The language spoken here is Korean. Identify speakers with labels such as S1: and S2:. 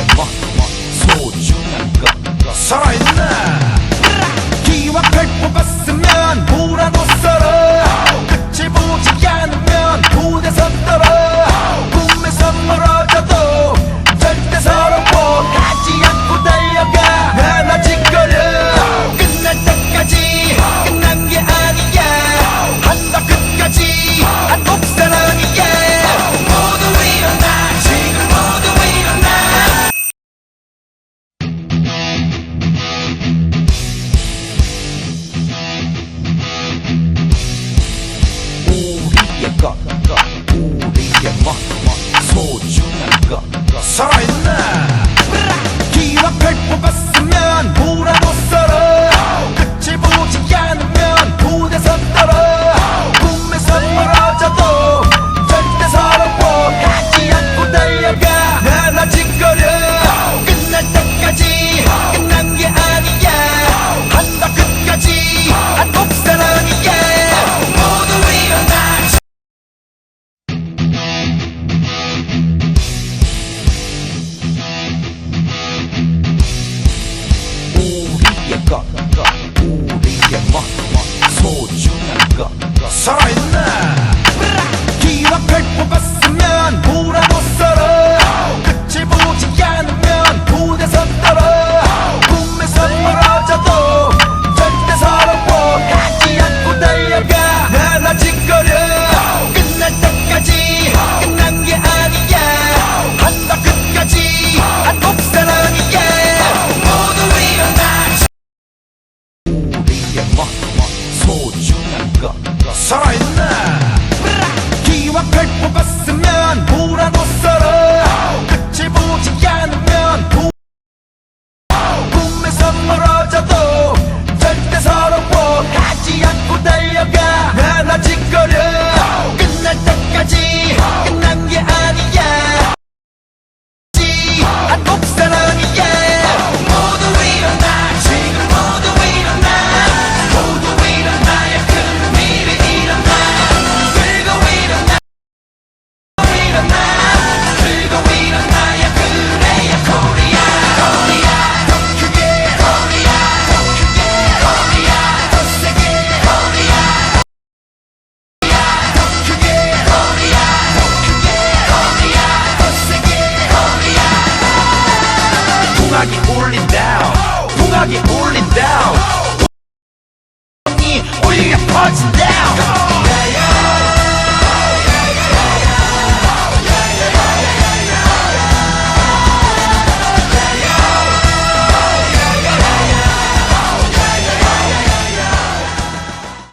S1: っんさらにままがさらに Sarayda 살아있네. 기와 백보가 쓰면 보라고 썰어 끝을 보지 않으면 도... 꿈에서 멀어져도 절대 서러워하지 않고 Pull it down. One knee, or down.